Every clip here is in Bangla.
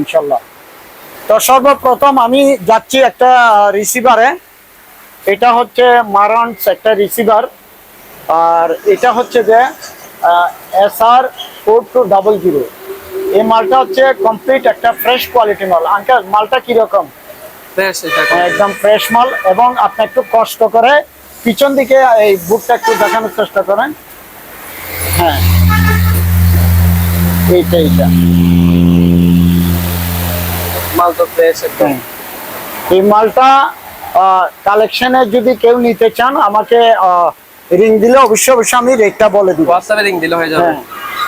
ইনশাল্লাহ। তো সর্বপ্রথম আমি যাচ্ছি একটা রিসিভারে এটা হচ্ছে মারান্স একটা রিসিভার আর এটা হচ্ছে যে S R four two double zero এই মালটা হচ্ছে কমপ্লিট একটা ফ্রেশ কোয়ালিটি মাল। আঙ্কেল মালটা কীরকম? একদম ফ্রেশ মাল এবং আপনি একটু কষ্ট করে পিছন দিকে এই বুকটা একটু দেখানোর চেষ্টা করেন। হ্যাঁ। এইটা এইটা। মাল তো ফ্রেশ একদম হ্যাঁ। এই মালটা কালেকশনে যদি কেউ নিতে চান আমাকে রিং দিলে অবশ্যই অবশ্যই আমি রেটটা বলে দিব। হোয়াটসঅ্যাপে লিংক দিলে হয়ে যাবে। হ্যাঁ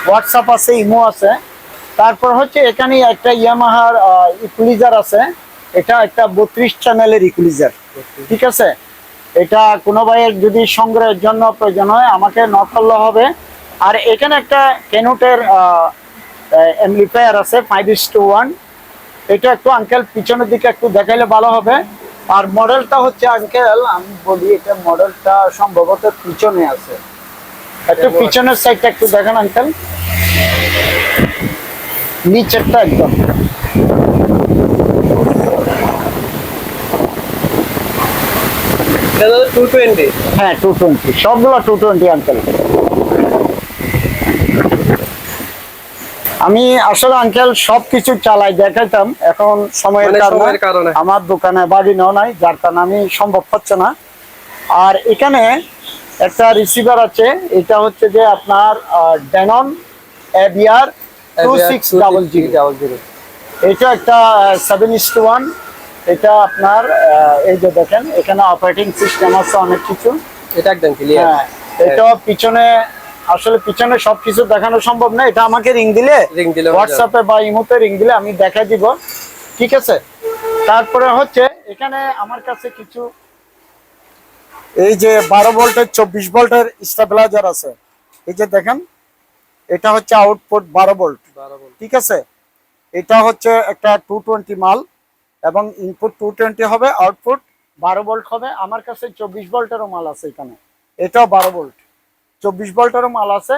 হোয়াটসঅ্যাপ আছে ইমো আছে। তারপর হচ্ছে এখানে একটা ইয়ামাহার ইকুলিজার আছে। এটা একটা বত্রিশ চ্যানেলের ইকুলিজার ঠিক আছে? এটা কোনো ভাইয়ের যদি সংগ্রহের জন্য প্রয়োজন হয় আমাকে ন করলে হবে। আর এখানে একটা কেনুটের এমপ্লিফায়ার আছে ফাইভ ইস টু ওয়ান এটা একটু আঙ্কেল পিছনের দিকে একটু দেখাইলে ভালো হবে। আর মডেলটা হচ্ছে আঙ্কেল আমি বলি এটা মডেলটা সম্ভবত পিছনে আছে। একটু পিছনের সাইডটা একটু দেখেন আঙ্কেল নিচেরটা একদম। টু টোয়েন্টি হ্যাঁ টু টোয়েন্টি সবগুলো টু টোয়েন্টি আঙ্কেল আমি আসলে আঙ্কেল সব কিছু চালাই দেখাইতাম। এখন সময়ের মানে কারণে আমার দোকানে বাড়ি নেওয়া নাই যার কারণে আমি সম্ভব হচ্ছে না। আর এখানে একটা রিসিভার আছে এটা হচ্ছে যে আপনার Denon ABR two six double zero double zero এটা একটা সেভেন ইস টু ওয়ান এটা আপনার এই যে দেখেন এখানে অপারেটিং সিস্টেম আছে অনেক কিছু। এটা একদম ক্লিয়ার হ্যাঁ এটা পিছনে আসলে পিছনে সবকিছু দেখানো সম্ভব না। এটা আমাকে রিং দিলে রিং দিলে হোয়াটসঅ্যাপে বা ইমোতে রিং দিলে আমি দেখা দিব। ঠিক আছে? তারপরে হচ্ছে এখানে আমার কাছে কিছু এই যে বারো ভোল্টের চব্বিশ ভোল্টের স্টেবিলাইজার আছে। এই যে দেখেন এটা হচ্ছে আউটপুট বারো ভোল্ট। ঠিক আছে? এটা হচ্ছে একটা টু টোয়েন্টি মাল এবং ইনপুট টু টোয়েন্টি হবে আউটপুট বারো ভোল্ট হবে। আমার কাছে চব্বিশ ভোল্টেরও মাল আছে এখানে। এটাও বারো ভোল্ট। চব্বিশ ভোল্টেরও মাল আছে।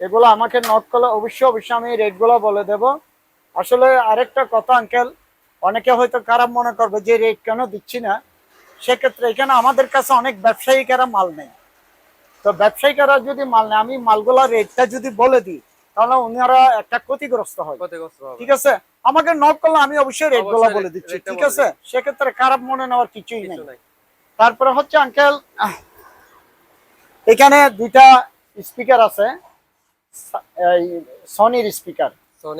এগুলো আমাকে নোট করলে অবশ্যই অবশ্যই আমি রেটগুলো বলে দেব। আসলে আরেকটা কথা আঙ্কেল অনেকে হয়তো খারাপ মনে করবে যে রেট কেন দিচ্ছি না। সেক্ষেত্রে এখানে আমাদের কাছে অনেক ব্যবসায়িকেরা মাল নেই তো ব্যবসায়িকেরা যদি মাল নেয় আমি মালগুলা রেটটা যদি বলে দিই তাহলে উনারা একটা ক্ষতিগ্রস্ত হয়। ঠিক আছে? আমাকে নোট করলে আমি অবশ্যই রেটগুলো অবশ্যই বলে দিচ্ছি। ঠিক আছে? সেক্ষেত্রে খারাপ মনে নেওয়ার কিছুই নাই। তারপরে হচ্ছে আঙ্কেল এখানে দুইটা স্পিকার আছে। সনির স্পিকার।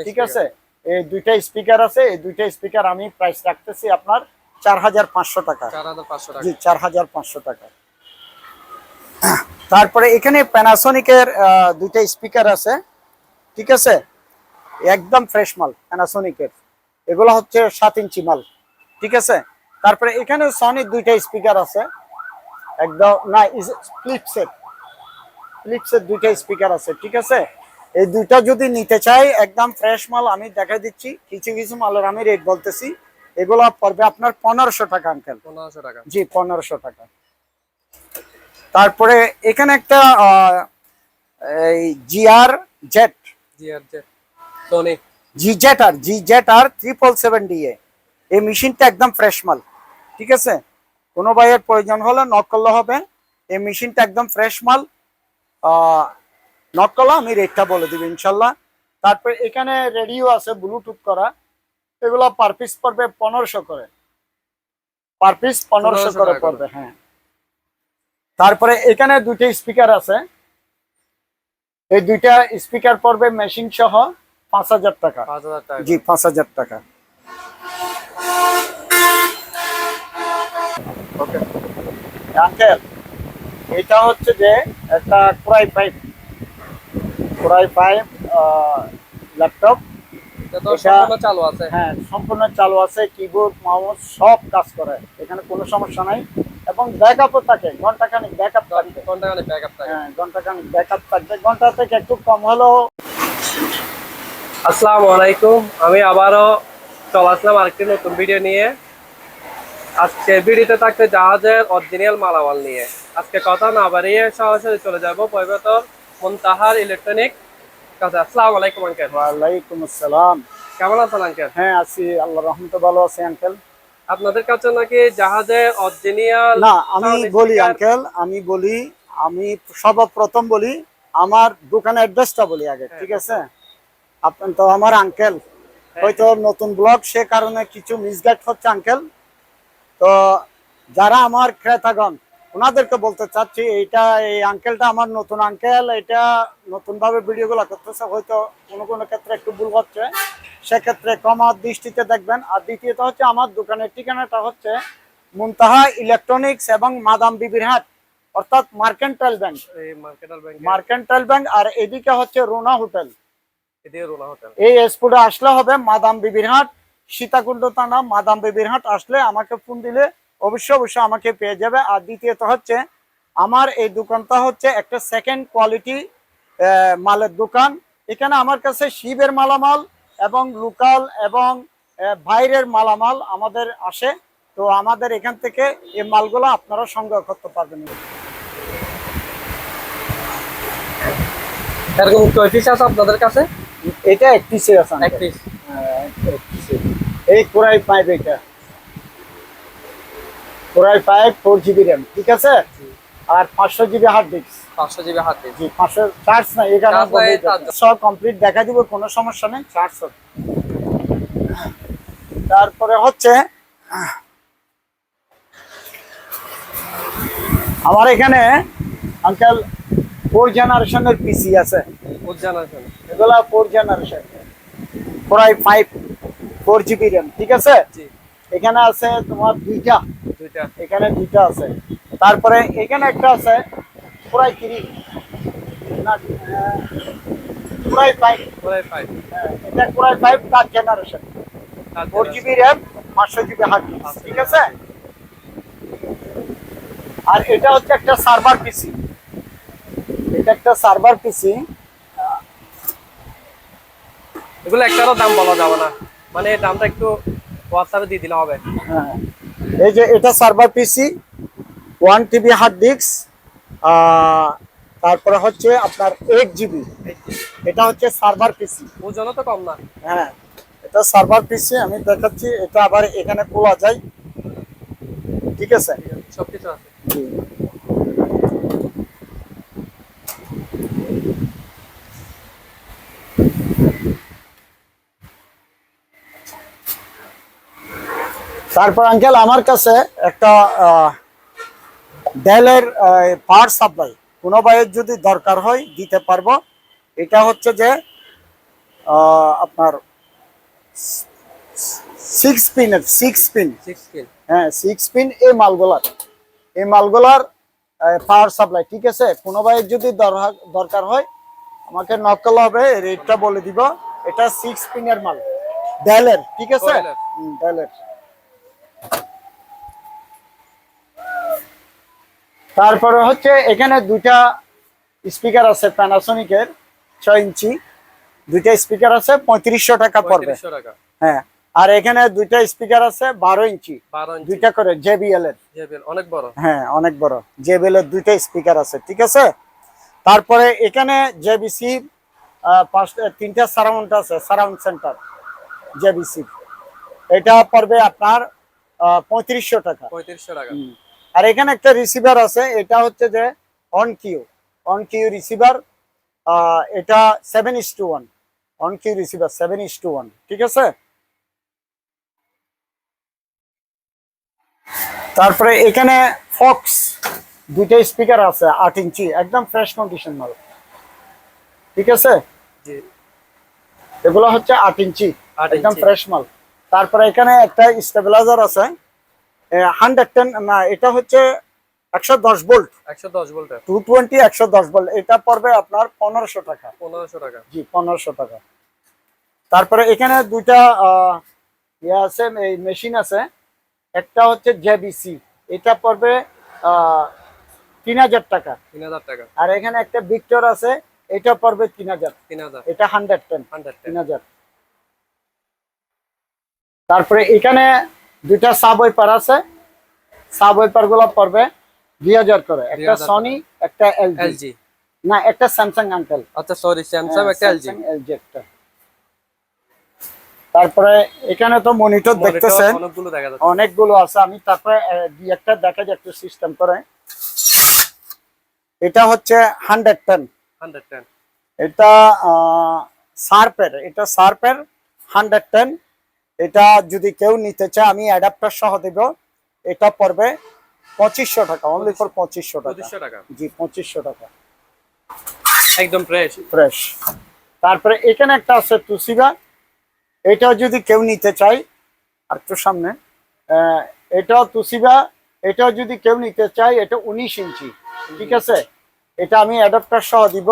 ঠিক আছে? এই দুইটা স্পিকার আছে। এই দুইটা স্পিকার আমি প্রাইস রাখতেছি আপনার চার হাজার পাঁচশো টাকা। চার হাজার পাঁচশো টাকা। জি চার হাজার পাঁচশো টাকা। তারপরে এখানে প্যানাসোনিকের দুইটা স্পিকার আছে। ঠিক আছে? একদম ফ্রেশ মাল প্যানাসোনিকের এগুলো হচ্ছে সাত ইঞ্চি মাল। ঠিক আছে? তারপরে এখানে সনির দুইটা স্পিকার আছে। একদম না ফ্লিপসেট ফ্লিপসের দুইটা স্পিকার আছে ঠিক আছে? এই দুইটা যদি নিতে চাই একদম ফ্রেশ মাল আমি দেখাই দিচ্ছি। কিছু কিছু মালের আমি রেট বলতেছি। এগুলো পড়বে আপনার পনেরোশো টাকা আঙ্কেল পনেরোশো টাকা। জি পনেরোশো টাকা। তারপরে এখানে একটা এই GR Z G R J Sony G Z R G Z R triple seven D A এই মেশিনটা একদম ফ্রেশ মাল ঠিক আছে? কোনো ভাইয়ের প্রয়োজন হলে নক করলে হবে। এই মেশিনটা একদম ফ্রেশ মাল। নক করলে আমি রেটটা বলে দিব ইনশাল্লাহ। তারপরে এখানে রেডিও আছে ব্লুটুথ করা। এগুলো পার পিস পড়বে পনেরোশো করে। পার পিস পনেরোশো করে পড়বে হ্যাঁ। তারপরে এখানে দুইটা স্পিকার আছে। এই দুইটা স্পিকার পড়বে মেশিন সহ পাঁচ হাজার টাকা। পাঁচ হাজার টাকা। জি পাঁচ হাজার টাকা। আঙ্কেল এটা হচ্ছে যে একটা core i five core i five laptop এটা তো এটা- চালু আছে। হ্যাঁ সম্পূর্ণ চালু আছে কিবোর্ড মাউস সব কাজ করে। এখানে কোনো সমস্যা নাই। এবং ব্যাকআপও থাকে ঘন্টাখানিক ব্যাকআপ থাকবে ব্যাকআপ থাকে। হ্যাঁ ঘন্টাখানিক ব্যাকআপ থাকবে। ঘণ্টা থেকে একটু কম হলেও আসসালামু আলাইকুম। আমি আবারও চলে আসলাম আরেকটি নতুন ভিডিও নিয়ে। আজকে ভিডিওতে থাকতে জাহাজের অরিজিনাল মালামাল নিয়ে। আজকে কথা না বাড়িয়ে সরাসরি চলে যাব পয়বতর মুনতাহার ইলেকট্রনিক কাছে আসসালামু আলাইকুম আঙ্কেল ওয়ালাইকুম আসসালাম। কেমন আছেন আঙ্কেল হ্যাঁ আছি। আল্লাহ রহমতে ভালো আছি আঙ্কেল আপনাদের কাছে নাকি জাহাজের অরিজিনাল না আমি বলি আঙ্কেল আমি বলি আমি সর্বপ্রথম বলি আমার দোকানের অ্যাড্রেসটা বলি আগে হ্যাঁ। ঠিক আছে? আপনি তো আমার আঙ্কেল হয়তো নতুন ব্লগ সে কারণে কিছু মিসগাইড হচ্ছে আঙ্কেল তো যারা আমার ক্রেতাগণ ওনাদেরকে বলতে চাচ্ছি এইটা এই আঙ্কেলটা আমার নতুন আঙ্কেল এটা নতুন ভাবে ভিডিওগুলো করতেছে হয়তো কোনো কোনো ক্ষেত্রে একটু ভুল হচ্ছে। সেক্ষেত্রে কমার দৃষ্টিতে দেখবেন। আর দ্বিতীয়ত হচ্ছে আমার দোকানের ঠিকানাটা হচ্ছে মুনতাহা ইলেকট্রনিক্স এবং মাদাম বিবির হাট অর্থাৎ মার্কেন্টাইল ব্যাংক। Mercantile bank. আর এদিকে হচ্ছে রোনা হোটেল। এই স্পুডে আসলে হবে মাদাম বিবির হাট সীতাকুণ্ড থানা মাদাম বেবিরহাট আসলে আমাকে ফোন দিলে অবশ্যই অবশ্যই আমাকে পেয়ে যাবে। আর দ্বিতীয়ত হচ্ছে আমার এই দোকানটা হচ্ছে একটা সেকেন্ড কোয়ালিটি মালের দোকান। এখানে আমার কাছে শিবের মালামাল এবং লোকাল এবং বাইরের মালামাল আমাদের আসে। তো আমাদের এখান থেকে এই মালগুলো আপনারা সংগ্রহ করতে পারবেন। এরকম কয় পিস আছে আপনাদের কাছে? এটা একটি আছে এক পিস এই কোরাই পাইপ এটা। Core i five four GB RAM ঠিক আছে? আর পাঁচশো জিবি হার্ড ডিস্ক পাঁচশো জিবি জি পাঁচশো চার্জ এখানে নাই, সব কমপ্লিট দেখা দিব কোনো সমস্যা নেই চার্জ তারপরে হচ্ছে আমার এখানে আঙ্কেল ফোর জেনারেশনের পিসি আছে। উজ্জান আছেন এগুলা four generation core i five four GB RAM ঠিক আছে? এখানে আছে তোমার দুইটা। দুইটা। এখানে দুইটা আছে। তারপরে এখানে একটা আছে থ্রি না ফাইভ কোরাই ফাইভ হ্যাঁ, এটা কোরাই ফাইভ তার জেনারেশন ফোর জিবি র্যাম পাঁচশো জিবি হার্ড ঠিক আছে? আর এটা হচ্ছে একটা সার্ভার পিসি এটা একটা সার্ভার পিসি এগুলো একটারও দাম বলা যাবে না। মানে দামটা একটু হোয়াটসঅ্যাপে দিয়ে দিলে হবে। হ্যাঁ। এই যে এটা server PC one TB hard disk তারপরে হচ্ছে আপনার এইট জিবি এটা হচ্ছে সার্ভার পিসি ওজনও তো কম না। হ্যাঁ এটা সার্ভার পিসি আমি দেখাচ্ছি এটা আবার এখানে খোলা যায়। ঠিক আছে? সবকিছু আছে। জি। তারপর আঙ্কেল আমার কাছে একটা ডেলের পাওয়ার সাপ্লাই কোনো বাইয়ের যদি দরকার হয় দিতে পারব। এটা হচ্ছে যে আপনার সিক্স পিনের সিক্স পিন হ্যাঁ সিক্স পিন এই মালগুলার। এই মালগুলার পাওয়ার সাপ্লাই ঠিক আছে? কোনো ভাইয়ের যদি দরকার হয় আমাকে নকল হবে রেটটা বলে দিব। এটা সিক্স পিনের মাল। ডেলের ঠিক আছে? ডেলের। তারপরে হচ্ছে এখানে দুইটা স্পিকার আছে প্যানাসোনিকের ছয় ইঞ্চি। দুইটা স্পিকার আছে পঁয়ত্রিশশো টাকা পড়বে। হ্যাঁ আর এখানে দুইটা স্পিকার আছে বারো ইঞ্চি। দুইটা করে জেবিএল এর অনেক বড়। হ্যাঁ অনেক বড়। জেবিএল এর দুইটা স্পিকার আছে ঠিক আছে? তারপরে এখানে জেবিসি পাঁচটা তিনটা সারাউন্ড আছে সারাউন্ড সেন্টার জেবিসি। এটা পড়বে আপনার পঁয়ত্রিশশো টাকা। পঁয়ত্রিশশো টাকা। আর এখানে একটা রিসিভার আছে এটা হচ্ছে যে on Q on Q receiver এটা seven is two one on Q receiver seven is two one ঠিক আছে? তারপরে এখানে ফক্স দুইটা স্পিকার আছে আট ইঞ্চি একদম ফ্রেশ কন্ডিশন মাল। ঠিক আছে? এগুলো হচ্ছে আট ইঞ্চি একদম ফ্রেশ মাল। তারপরে এখানে একটা স্টেবিলাইজার আছে। হান্ড্রেড টেন না এটা হচ্ছে একশো দশ ভোল্ট একশো দশ ভোল্টের টু টোয়েন্টি একশো দশ ভোল্ট এটা পড়বে আপনার পনেরোশো টাকা। পনেরোশো টাকা। জি পনেরোশো টাকা। তারপরে এখানে দুইটা ইয়ে আছে এই মেশিন আছে। একটা হচ্ছে জেবিসি এটা পড়বে তিন হাজার টাকা। তিন হাজার টাকা। আর এখানে একটা ভিক্টর আছে এটা পড়বে তিন হাজার। তিন হাজার। এটা হান্ড্রেড টেন হান্ড্রেড তিন হাজার। তারপরে এখানে দুইটা সাব ওয়াইপার আছে। সাব ওয়াইপারগুলো পড়বে দুই হাজার করে। একটা 2000 সনি একটা এলজি না একটা স্যামসাং আঙ্কেল আচ্ছা সরি স্যামসাং একটা এলজি এলজি একটা। তারপরে এখানে তো মনিটর দেখতেছেন। অনেকগুলো দেখা যাচ্ছে। অনেকগুলো আছে। আমি তারপরে দুই একটা দেখা যায় একটু সিস্টেম করে। এটা হচ্ছে হান্ড্রেড টেন হান্ড্রেড টেন এটা সার্পের এটা সার্পের হান্ড্রেড টেন এটা যদি কেউ নিতে চায় আমি অ্যাডাপ্টার সহ দেব। এটা পড়বে পঁচিশশো টাকা অনলি ফর পঁচিশশো টাকা। জি পঁচিশশো টাকা। একদম ফ্রেশ ফ্রেশ তারপরে এখানে একটা আছে তুসিবা এটাও যদি কেউ নিতে চায় আর একটু সামনে এটাও তুসিবা এটাও যদি কেউ নিতে চায় এটা উনিশ ইঞ্চি ঠিক আছে? এটা আমি অ্যাডাপ্টার সহ দিব।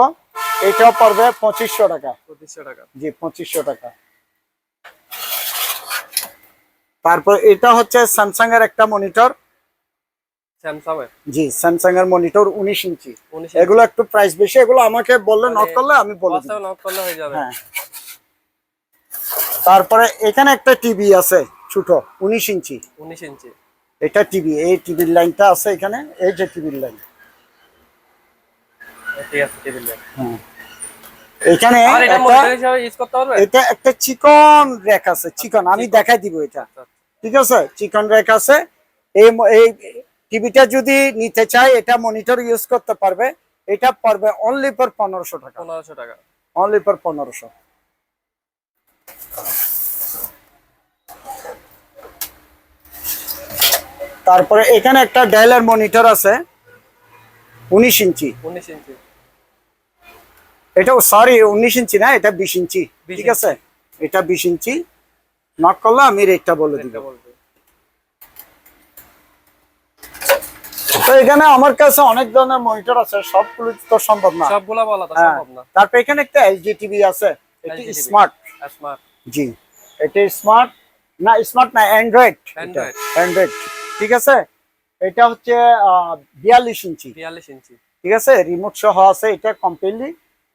এটাও পড়বে পঁচিশশো টাকা। পঁচিশশো টাকা। জি পঁচিশশো টাকা। তারপর এটা হচ্ছে স্যামসাং এর একটা মনিটর। স্যামসাং এর জি স্যামসাং এর মনিটর উনিশ ইঞ্চি। এগুলো একটু প্রাইস বেশি এগুলো আমাকে বললে নক করলে আমি বলে দিব নক করলে হয়ে যাবে। হ্যাঁ। তারপরে এখানে একটা টিভি আছে ছোট উনিশ ইঞ্চি। উনিশ ইঞ্চি। এটা টিভি এই টিভির লাইনটা আছে এখানে এই যে টিভির লাইন হ্যাঁ এখানে এটা একটা চিকন রেক আছে চিকন। আমি দেখাই দিব এটা। আচ্ছা, ঠিক আছে? চিকন রেক আছে। এই এই টিভিটা যদি নিতে চায় এটা মনিটর ইউজ করতে পারবে। এটা পড়বে অনলি ফর পনেরোশো টাকা। পনেরোশো টাকা। অনলি ফর পনেরোশো। তারপরে এখানে একটা ডায়ালার মনিটর আছে। উনিশ ইঞ্চি। উনিশ ইঞ্চি। এটা সরি উনিশ ইঞ্চি না এটা বিশ ইঞ্চি। ঠিক আছে? এটা বিশ ইঞ্চি। নক করলে আমি রেটটা বলে দিব। তো এখানে আমার কাছে অনেক ধরনের মনিটর আছে সবগুলো তো সম্ভব না। সবগুলা বলা তো হ্যাঁ। সম্ভব না। তারপর এখানে একটা এলজি টিভি আছে এটি স্মার্ট স্মার্ট জি এটা স্মার্ট না স্মার্ট না অ্যান্ড্রয়েড অ্যান্ড্রয়েড ঠিক আছে? এটা হচ্ছে বিয়াল্লিশ ইঞ্চি। বিয়াল্লিশ ইঞ্চি। ঠিক আছে? রিমোট সহ আছে এটা কমপ্লিটলি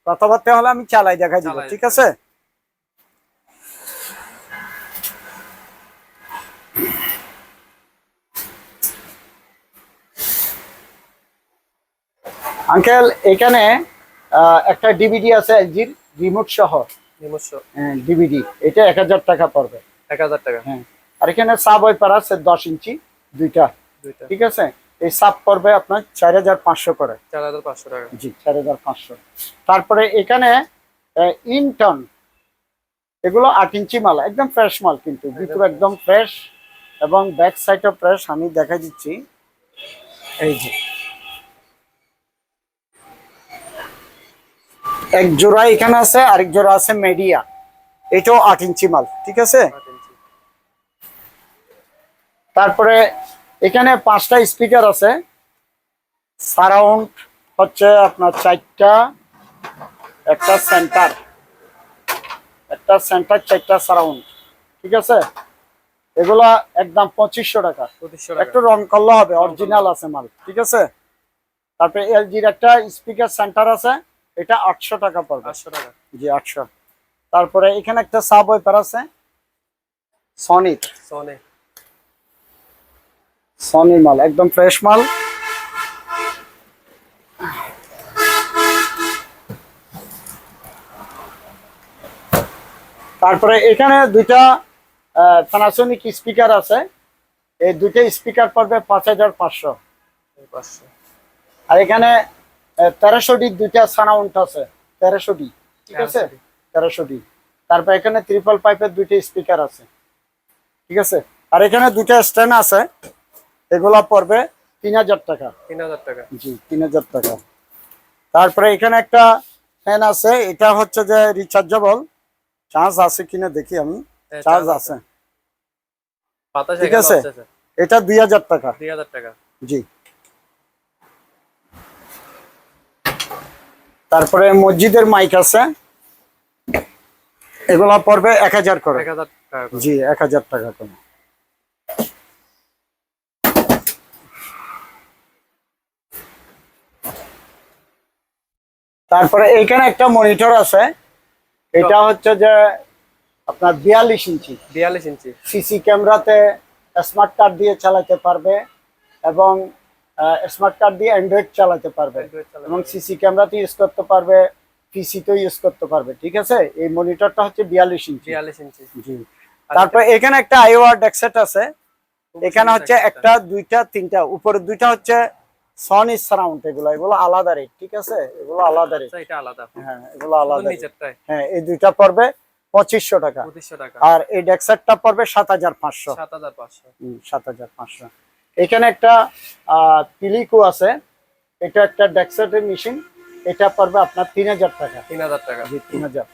কথাবার্তা হলে আমি চালাই দেখাই দিব ঠিক আছে? আঙ্কেল এখানে একটা ডিভিডি আছে এলজির রিমোট সহ। নিমস্য ডিভিডি এটা এক হাজার টাকা পড়বে। এক হাজার টাকা। হ্যাঁ আর এখানে সাব ওয়াইপার আছে দশ ইঞ্চি দুইটা। দুইটা। ঠিক আছে? এই সাব পড়বে আপনার চার হাজার পাঁচশো করে। চার হাজার পাঁচশো টাকা। জি চার হাজার পাঁচশো। তারপরে এখানে ইনটন। এগুলো আট ইঞ্চি মাল একদম ফ্রেশ মাল কিন্তু। ভিতরে একদম ফ্রেশ এবং ব্যাক সাইডও ফ্রেশ আমি দেখা দিচ্ছি। এই যে এক জোড়া এখানে আছে আরেক জোড়া আছে মেডিয়া। এটাও আট ইঞ্চি মাল ঠিক আছে? তারপরে এখানে পাঁচটা স্পিকার আছে। সারাউন্ড হচ্ছে আপনার চারটা একটা সেন্টার। একটা সেন্টার চারটা সারাউন্ড ঠিক আছে? এগুলা একদম পঁচিশশো টাকা। একটু রং করলে হবে অরিজিনাল আছে মাল ঠিক আছে? তারপরে এলজির একটা স্পিকার সেন্টার আছে। এটা আটশো টাকা পড়বে। পাঁচশো টাকা। জি আটশো। তারপরে এখানে একটা সাব ওয়েপার আছে। সনির সোনে সনি মাল একদম ফ্রেশ মাল। তারপরে এখানে দুইটা প্যানাসোনিক স্পিকার আছে। এই দুইটা স্পিকার পড়বে পাঁচ হাজার পাঁচশো। আর এখানে তেরোশো ডি দুইটা সানাউন্ট আছে তেরোশো ডি ঠিক আছে? 1300D তেরোশো ডি তারপর এখানে ত্রিপল পাইপের দুইটা স্পিকার আছে ঠিক আছে? আর এখানে দুইটা স্ট্যান্ড আছে এগুলা পড়বে তিন হাজার টাকা। তিন হাজার টাকা। জি তিন হাজার টাকা। তারপরে এখানে একটা ফ্যান আছে এটা হচ্ছে যে রিচার্জেবল চার্জ আছে কিনা দেখি আমি। হ্যাঁ, চার্জ আছে। ঠিক আছে। আছে। এটা দুই হাজার টাকা। দুই হাজার টাকা। জি। তারপরে মসজিদের মাইক আছে। এগুলা পড়বে এক হাজার করে। জি এক হাজার টাকা করে। তারপরে এইখানে একটা মনিটর আছে। এটা হচ্ছে যে আপনার বিয়াল্লিশ ইঞ্চি। বিয়াল্লিশ ইঞ্চি। সিসি ক্যামেরাতে স্মার্ট কার্ড দিয়ে চালাতে পারবে এবং স্মার্ট কার্ড দিয়ে অ্যান্ড্রয়েড চালাতে পারবে। এবং। সিসি ক্যামেরাতে ইউজ করতে পারবে পিসিতেও ইউজ করতে পারবে ঠিক আছে? এই মনিটরটা হচ্ছে বিয়াল্লিশ ইঞ্চি বিয়াল্লিশ ইঞ্চি জি। তারপর এখানে একটা আইওয়ার ডেক্সেট আছে। এখানে হচ্ছে একটা দুইটা তিনটা উপরে দুইটা হচ্ছে সনি সারাউন্ড এগুলো এগুলো আলাদা রেট ঠিক আছে? এগুলো আলাদা রেট আচ্ছা, এটা আলাদা। হ্যাঁ এগুলো আলাদা হ্যাঁ এই দুইটা পড়বে পঁচিশশো টাকা। টাকা। আর এই ডেক্সেটটা পড়বে সাত হাজার পাঁচশো। সাত হাজার পাঁচশো। সাত হাজার পাঁচশো। এখানে একটা পিলিকো আছে। এটা একটা ডেক্সেটের মেশিন এটা পড়বে আপনার তিন হাজার টাকা। তিন হাজার টাকা। জি তিন হাজার।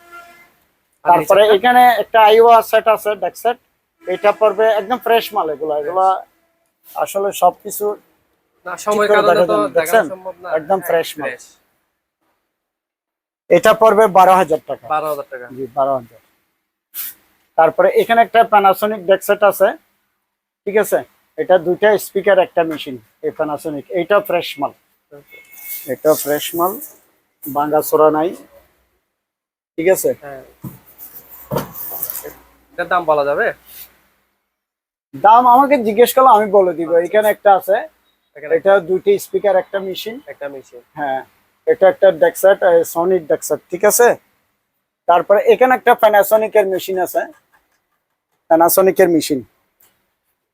তারপরে এখানে একটা আইওয়া সেট আছে ডেক্সেট এটা পড়বে একদম ফ্রেশ মাল এগুলো। এগুলো আসলে সবকিছু একদম হ্যাঁ, fresh মাল। এটা পড়বে বারো হাজার টাকা। বারো হাজার টাকা। জি বারো হাজার। তারপরে এখানে একটা প্যানাসোনিক ডেক্সেট আছে। ঠিক আছে? এটা দুইটা স্পিকার একটা মেশিন এই প্যানাসোনিক এইটা ফ্রেশ মাল। এটা ফ্রেশ মাল বাঙ্গা চোরা নাই। ঠিক আছে? হ্যাঁ। এটার দাম বলা যাবে? দাম আমাকে জিজ্ঞেস করলে আমি বলে দিব। এখানে একটা আছে। এটা দুইটি স্পিকার একটা মেশিন একটা মেশিন হ্যাঁ। এটা একটা ডেক্সেট সনিক ডেক্সেট ঠিক আছে? তারপরে এখানে একটা প্যানাসোনিকের মেশিন আছে। প্যানাসোনিকের মেশিন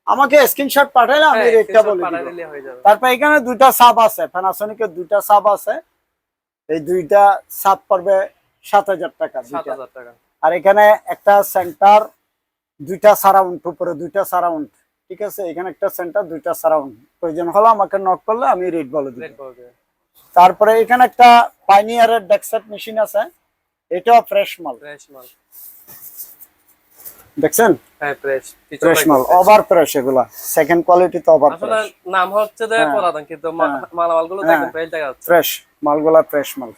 আমাকে স্ক্রিনশট পাঠাইলে আমি রেটটা বলে দিব। হয়ে যাবে। তারপর এখানে দুইটা সাব আছে প্যানাসোনিকের দুইটা সাব আছে। এই দুইটা সাব পড়বে সাত হাজার টাকা। হাজার আর এখানে একটা সেন্টার দুইটা সারাউন্ড উপরে দুইটা সারাউন্ড ঠিক আছে? এখানে একটা সেন্টার দুইটা সারাউন্ড প্রয়োজন হলো আমাকে নক করলে আমি রেট বলে দিব। তারপরে এখানে একটা পাইনিয়ারের ডেক্সেট মেশিন আছে। এটাও ফ্রেশ মাল। ফ্রেশ মাল। দেখছেন? হ্যাঁ ফ্রেশ ফ্রেশ মাল ওভার ফ্রেশ এগুলা। সেকেন্ড কোয়ালিটি তো ওভার আসলে নাম হচ্ছে যে হ্যাঁ। কিন্তু হ্যাঁ। দেখুন ফ্রেশ দেখা যাচ্ছে। ফ্রেশ মালগুলা ফ্রেশ মাল।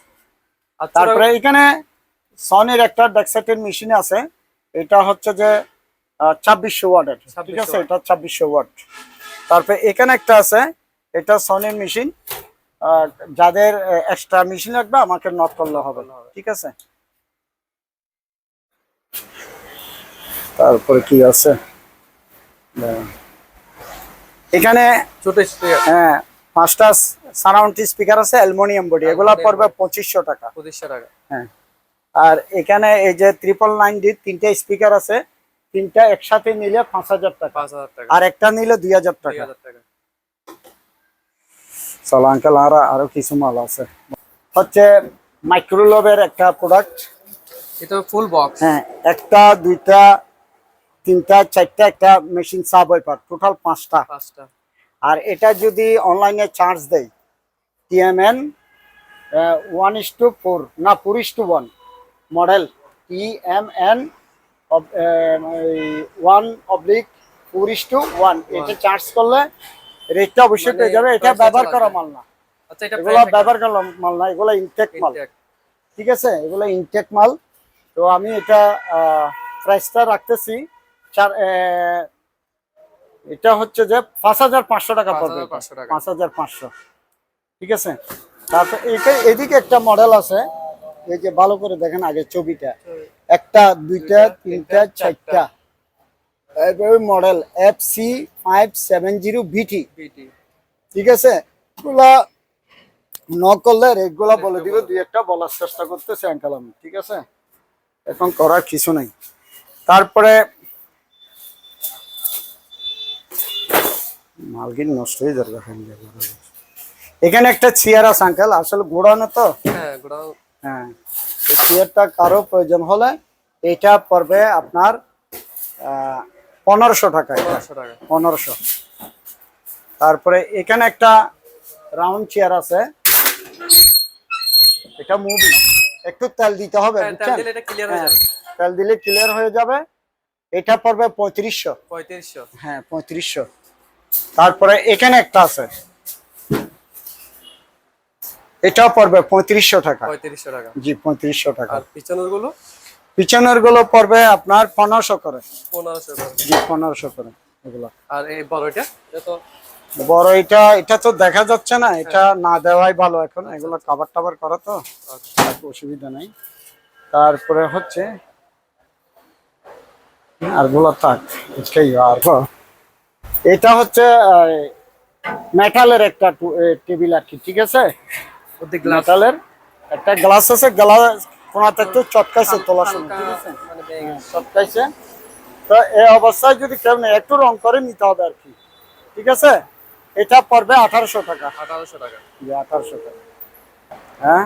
তারপরে এখানে সনির একটা ডেক্সেটের মেশিন আছে। এটা হচ্ছে যে ছাব্বিশশো ওয়াটের ঠিক আছে? এটা ছাব্বিশশো ওয়াট। তারপরে এখানে একটা আছে। এটা সনির মেশিন যাদের এক্সট্রা মেশিন লাগবে আমাকে নক হবে। করলে হবে। ঠিক আছে? তারপরে কি আছে? হ্যাঁ। এখানে ছোট হ্যাঁ পাঁচটা সারাউন্ড স্পিকার আছে অ্যালুমিনিয়াম বডি। এগুলা পড়বে পঁচিশশো টাকা। পঁচিশশো টাকা। হ্যাঁ। আর এখানে এই যে ট্রিপল নাইন ডি তিনটা স্পিকার আছে তিনটা একসাথে নিলে পাঁচ হাজার টাকা। পাঁচ হাজার টাকা। আর একটা নিলে দুই হাজার টাকা। চলো আঙ্কেল আর আরও কিছু মাল আছে। হচ্ছে মাইক্রোলোভের একটা প্রোডাক্ট এটা ফুল বক্স হ্যাঁ একটা দুইটা তিনটা চারটা একটা মেশিন সাব ওয়াইপার টোটাল পাঁচটা। আর এটা যদি অনলাইনে চার্জ দেয় TMN one is two four না four is two one model TMN one oblique four is two one এটা চার্জ করলে রেটটা অবশ্যই মানে পেয়ে যাবে এটা ব্যবহার করা মাল না। আচ্ছা এগুলো ব্যবহার করা মাল না এগুলো ইনটেক মাল। ঠিক আছে? এগুলো ইনটেক মাল। তো আমি এটা প্রাইসটা রাখতেছি। চার এটা হচ্ছে যে পাঁচ হাজার পাঁচশো টাকা পড়বে পাঁচ হাজার পাঁচশো। ঠিক আছে? তারপর এইটা- এদিকে একটা মডেল আছে। এই যে ভালো করে দেখেন আগে ছবিটা। একটা দুইটা তিনটা চারটা। Model F C five seven zero BT ঠিক আছে? এগুলা করলে রেটগুলা বলে দিবে দুই একটা বলার চেষ্টা করতেছে আঙ্কাল আমি। ঠিক আছে? এখন করার কিছু নাই। তারপরে মালগিন নষ্ট হয়ে যাবে এখন একটা চেয়ার আছে আঙ্কাল আসলে গোড়ানো তো? হ্যাঁ হ্যাঁ। এই চেয়ারটা কারও প্রয়োজন হলে এটা পড়বে আপনার পনেরোশো টাকা। পনেরোশো। তারপরে এখানে একটা রাউন্ড চেয়ার আছে। এটা মুভি একটু তেল দিতে হবে হ্যাঁ, হয়ে তেল দিলে ক্লিয়ার হয়ে যাবে। এটা পড়বে পঁয়ত্রিশশো। পঁয়ত্রিশশো। হ্যাঁ পঁয়ত্রিশশো। তারপরে এখানে একটা আছে। এটাও পড়বে পঁয়ত্রিশশো টাকা। পঁয়ত্রিশশো টাকা। জি পঁয়ত্রিশশো টাকা। আর পিছনেরগুলো পিছনেরগুলো পড়বে আপনার পনেরোশো করে। পনেরোশো করে। জি পনেরোশো করে এগুলো। আর এই বড়টা এটা? তো বড় এটা এটা তো দেখা যাচ্ছে না এটা না দেওয়াই ভালো এখন। এগুলো কাবার টাবার করা তো আচ্ছা। অসুবিধা নাই। তারপরে হচ্ছে আরগুলো থাক আর। এটা হচ্ছে মেটালের একটা টেবিল আর কি ঠিক আছে? মেটালের একটা গ্লাস আছে গ্লাস কোনাতে একটু চটকাইছে তোলার সময়। ঠিক আছে? মানে। চটকাইছে। তো এই অবস্থায় যদি কেউ নেই একটু রং করে নিতে হবে আর কি। ঠিক আছে? এটা পড়বে আঠারোশো টাকা। আঠারোশো টাকা। জি আঠারোশো টাকা। হ্যাঁ?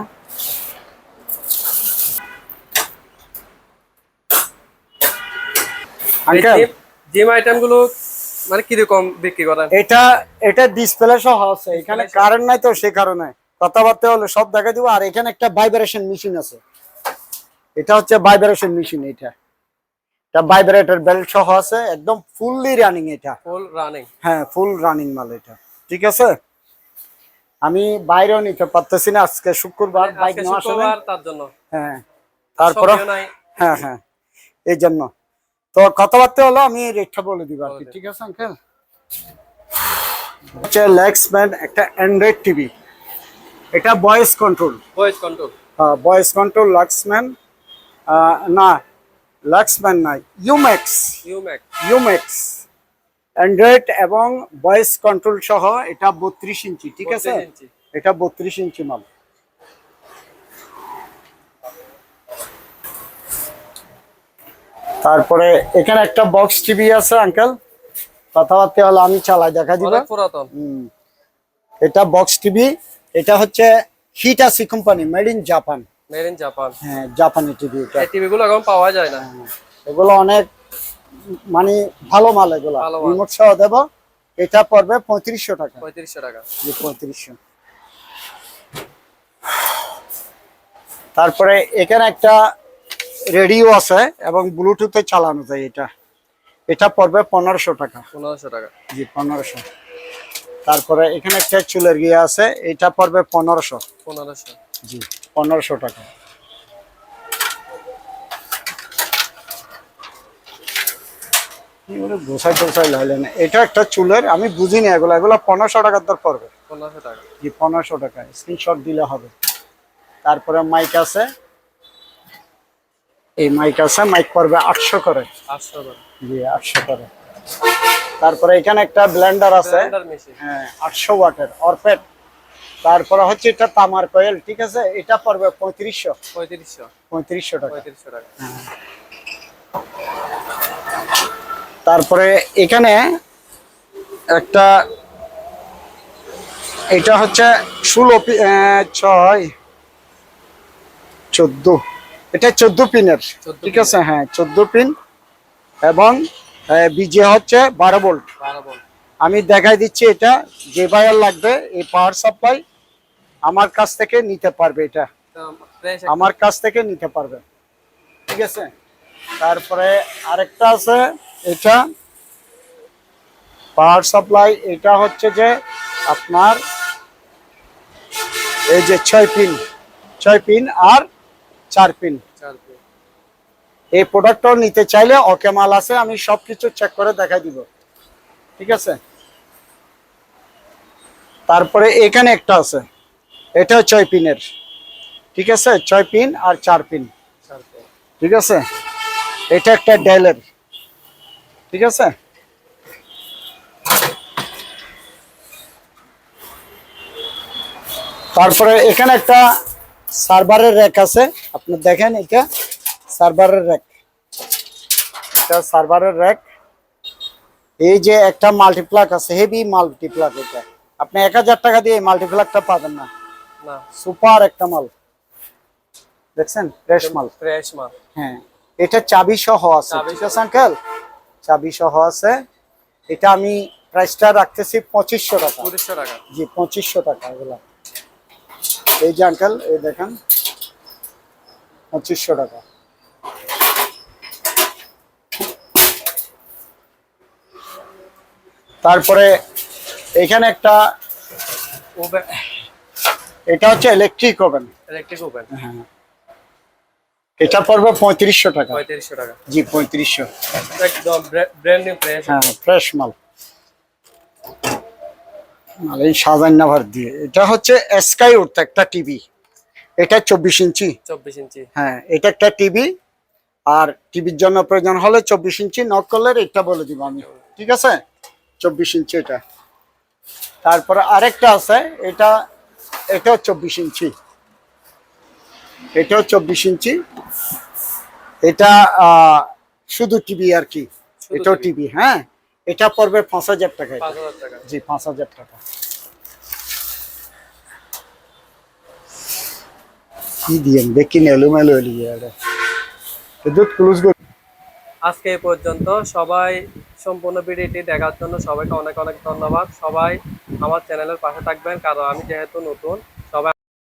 আঙ্কেল? জিম আইটেমগুলো মানে কীরকম বিক্রি করেন? এটা এটা ডিসপ্লে সহ আছে। এখানে কারেন্ট নাই তো সে কারণে। কথাবার্তা হলে সব দেখা দিব। আর এখানে একটা ভাইব্রেশন মেশিন আছে। এটা হচ্ছে ভাইব্রেশন মেশিন এটা। এটা ভাইব্রেটর বেল্ট সহ আছে। একদম ফুললি রানিং এটা। ফুল রানিং হ্যাঁ ফুল রানিং মাল এটা। ঠিক আছে? আমি বাইরেও নিতে পারতেছি না। আজকে শুক্রবার বাইক নেওয়া আসলে তার জন্য। হ্যাঁ তারপরে হ্যাঁ হ্যাঁ। এই জন্য। তো কথাবার্তা হলো আমি রেটটা বলে দিব আর কি ঠিক আছে আঙ্কেল হচ্ছে লেক্সম্যান একটা অ্যান্ড্রয়েড টিভি এটা ভয়েস কন্ট্রোল ভয়েস কন্ট্রোল হ্যাঁ ভয়েস কন্ট্রোল লাক্সম্যান না লাক্সম্যান না ইউম্যাক্স ইউম্যাক ইউম্যাক্স অ্যান্ড্রয়েড এবং ভয়েস কন্ট্রোল সহ এটা বত্রিশ ইঞ্চি ঠিক আছে? এটা বত্রিশ ইঞ্চি মাল। তারপরে এখানে একটা বক্স টিভি আছে আঙ্কেল কথাবার্তা হলো আমি চালাই দেখা দিবে। পুরাতন। এটা বক্স টিভি এটা হচ্ছে Hitachi company made in Japan made in Japan হ্যাঁ জাপানি টিভি এটা। এই টিভি গুলো এখন পাওয়া যায় না। এগুলো অনেক মানে ভালো মাল এগুলো। রিমোট সহ দেব। এটা পড়বে পঁয়ত্রিশশো টাকা। পঁয়ত্রিশশো টাকা। জি পঁয়ত্রিশশো। তারপরে এখানে একটা রেডিও আছে এবং ব্লুটুথে চালানো যায় এটা। এটা পড়বে পনেরোশো টাকা। পনেরোশো টাকা। জি পনেরোশো। তারপরে এখানে একটা চুলের গিয়ে আছে এটা পড়বে পনেরোশো। পনেরোশো। জি পনেরোশো টাকা। গোসাই টোসাই লাইলে না। এটা একটা চুলের আমি বুঝিনি এগুলো। এগুলো পনেরোশো টাকার দর পড়বে। পনেরোশো টাকা। জি পনেরোশো টাকা। স্ক্রিনশট দিলে হবে। তারপরে মাইক আছে। এই মাইক আছে মাইক পড়বে আটশো করে। জি আটশো করে। তারপরে এখানে একটা ব্লেন্ডার আছে। হ্যাঁ আটশো ওয়াটের অরপেট তারপরে হচ্ছে এটা তামার কয়েল ঠিক আছে? এটা পড়বে পঁয়ত্রিশশো। পঁয়ত্রিশশো। পঁয়ত্রিশশো টাকা। পঁয়ত্রিশশো টাকা। তারপরে এখানে একটা এটা হচ্ছে ষোলো ছয় চোদ্দ। এটা চোদ্দ পিনের। ঠিক আছে? হ্যাঁ চোদ্দ পিন। এবং বিজে হচ্ছে বারো ভোল্ট আমি দেখাই দিচ্ছি এটা। যে বায়ার লাগবে এই পাওয়ার সাপ্লাই আমার কাছ থেকে নিতে পারবে এটা। আমার কাছ থেকে নিতে পারবে। ঠিক আছে? তারপরে আরেকটা আছে এটা পাওয়ার সাপ্লাই এটা হচ্ছে যে আপনার এই যে ছয় পিন। ছয় পিন আর চার পিন। এই প্রোডাক্টটাও নিতে চাইলে ওকে মাল আছে আমি সবকিছু চেক করে দেখাই দিব। ঠিক আছে? তারপরে এখানে একটা আছে। এটা ছয় পিনের। ঠিক আছে? ছয় পিন আর চার পিন। ঠিক আছে? এটা একটা ডেলের ঠিক আছে? তারপরে এখানে একটা সার্ভারের র্যাক আছে। আপনি দেখেন এটা সার্ভারের র্যাক। এটা সার্ভারের র্যাক। এই যে একটা মাল্টিপ্লাক আছে হেভি মাল্টিপ্লাক এটা। আপনি এক হাজার টাকা দিয়ে এই মাল্টিপ্লাকটা পাবেন না। না। সুপার একটা মাল। দেখছেন? ফ্রেশ মাল। ফ্রেশ মাল। হ্যাঁ। এটা চাবি সহ আছে। চাবি ঠিক আছে আঙ্কেল? চাবি সহ আছে। এটা আমি প্রাইসটা রাখতেছি পঁচিশশো টাকা। পঁচিশশো টাকা। জি পঁচিশশো টাকা এগুলো। এই যে আঙ্কেল এই দেখেন পঁচিশশো টাকা। তারপরে এখানে একটা ওভেন এটা হচ্ছে ইলেকট্রিক ওভেন ইলেকট্রিক ওভেন হ্যাঁ। এটা পড়বে পঁয়ত্রিশশো টাকা। পঁয়ত্রিশশো টাকা। জি পঁয়ত্রিশশো। একদম ব্র্যান্ড নিউ ফ্রেশ হ্যাঁ ফ্রেশ মাল। মাল এই সাজান্নাভার দিয়ে। এটা হচ্ছে স্কাই উঠতে একটা টিভি এটা চব্বিশ ইঞ্চি। চব্বিশ ইঞ্চি। হ্যাঁ এটা একটা টিভি আর টিভির জন্য প্রয়োজন হলে চব্বিশ ইঞ্চি নক করলে এটা বলে দিব আমি। ঠিক আছে? চব্বিশ ইঞ্চি এটা। তারপরে আরেকটা আছে এটা এটাও চব্বিশ ইঞ্চি। এটাও চব্বিশ ইঞ্চি। এটা শুধু টিভি আর কি। এটাও টিভি হ্যাঁ? এটা পড়বে পাঁচ হাজার টাকা জি পাঁচ হাজার টাকা। কি দিয়ে দেখি এলোমেলো এলিয়ে দুধ ক্লোজ করে। আজকে এই পর্যন্ত সবাই সম্পূর্ণ ভিডিওটি দেখার জন্য সবাইকে অনেক অনেক ধন্যবাদ। সবাই আমার চ্যানেলের পাশে থাকবেন কারণ আমি যেহেতু নতুন